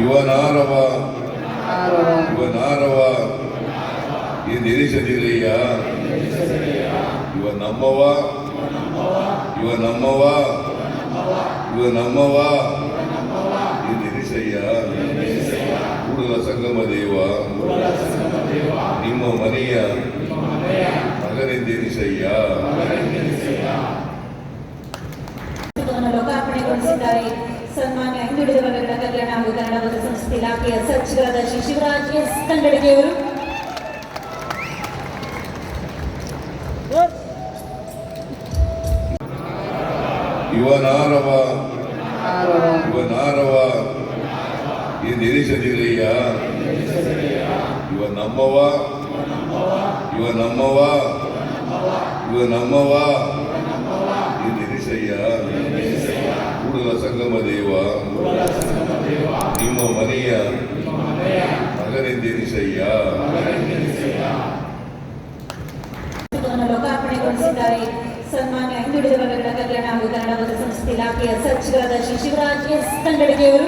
ಇವನಾರವ ಇವನಾರವ ಎಂದೆನಿಸದಿರಯ್ಯ ಇವ ನಮ್ಮವ ಇವ ನಮ್ಮವ ಇವ ನಮ್ಮವ ಎಂದೆನಿಸಯ್ಯ ಕೂಡಲ ಸಂಗಮ ದೇವ ನಿಮ್ಮ ಮನೆಯ ಮಗನೆಂದೆನಿಸಯ್ಯ ಪುಸ್ತಕವನ್ನು ಲೋಕಾರ್ಪಣೆಗೊಳಿಸಿದ್ದಾರೆ ಸನ್ಮಾನ್ಯ ಹಿಂದುಳಿದ ವರ್ಗಗಳ ಕಲ್ಯಾಣ ಹಾಗೂ ಕನ್ನಡ ಮತ್ತು ಸಂಸ್ಕೃತಿ ಇಲಾಖೆಯ ಸಚಿವರಾದ ಶ್ರೀ ಶಿವರಾಜ್ ಎಸ್. ತಂಗಡಿಗೆಯವರು ಇವನಾರವ ಇವನಾರವ ಎಂದೆನಿಸದಿರಯ್ಯ ಇವ ನಮ್ಮವ ಇವ ನಮ್ಮವ ಇವ ನಮ್ಮವ ಎಂದೆನಿಸಯ್ಯ ಕೂಡಲ ಸಂಗಮ ದೇವ. ನಿಮ್ಮ ಮನೆಯ ಮಗನೆಂದೆನಿಸಯ್ಯ ಸನ್ಮಾನ್ಯ ಹಿಂದುಳಿದ ವರ್ಗಗಳ ಕಲ್ಯಾಣ ಹಾಗೂ ಕನ್ನಡ ಸಂಸ್ಥೆ ಇಲಾಖೆಯ ಸಚಿವರಾದ ಶ್ರೀ ಶಿವರಾಜ್ ಎಸ್. ತಂಗಡಿಗೆಯವರು.